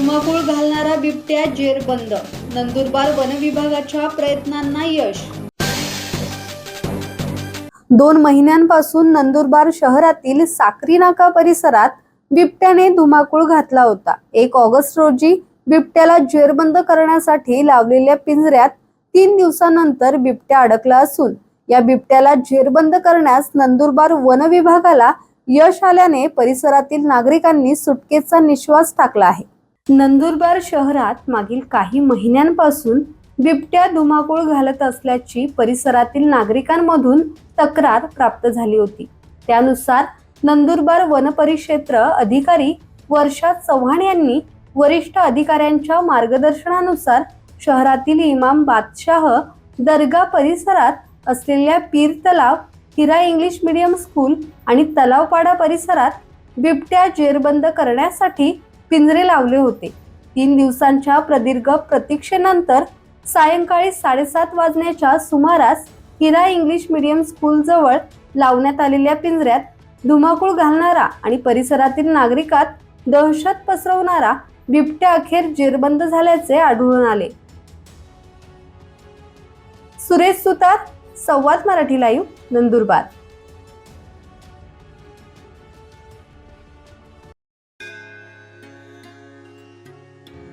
धुमाकूळ घालणारा बिबट्या जेरबंद नंदुरबार वनविभागाच्या प्रयत्नांना यश. दोन महिन्यांपासून नंदुरबार शहरातील साक्री नाका परिसरात बिबट्याने धुमाकूळ घातला होता. एक ऑगस्ट रोजी बिबट्याला जेरबंद करण्यासाठी लावलेल्या पिंजऱ्यात तीन दिवसानंतर बिबट्या अडकला असून या बिबट्याला जेरबंद करण्यास नंदुरबार वन विभागाला यश आल्याने परिसरातील नागरिकांनी सुटकेचा निश्वास टाकला आहे. नंदुरबार शहरात मागील काही महिन्यांपासून बिबट्या धुमाकूळ घालत असल्याची परिसरातील नागरिकांमधून तक्रार प्राप्त झाली होती. त्यानुसार नंदुरबार वनपरिक्षेत्र अधिकारी वर्षा चव्हाण यांनी वरिष्ठ अधिकाऱ्यांच्या मार्गदर्शनानुसार शहरातील इमाम बादशाह दर्गा परिसरात असलेल्या पीर तलाव हिरा इंग्लिश मीडियम स्कूल आणि तलावपाडा परिसरात बिबट्या जेरबंद करण्यासाठी पिंजरे लावले होते. तीन दिवसांच्या प्रदीर्घ प्रतीक्षेनंतर सायंकाळी साडेसात वाजण्याच्या सुमारास हिरा इंग्लिश मीडियम स्कूल जवळ लावण्यात आलेल्या पिंजऱ्यात धुमाकूळ घालणारा आणि परिसरातील नागरिकात दहशत पसरवणारा बिबट्या अखेर जेरबंद झाल्याचे आढळून आले. सुरेश सुतार संवाद मराठी लाईव्ह नंदुरबार.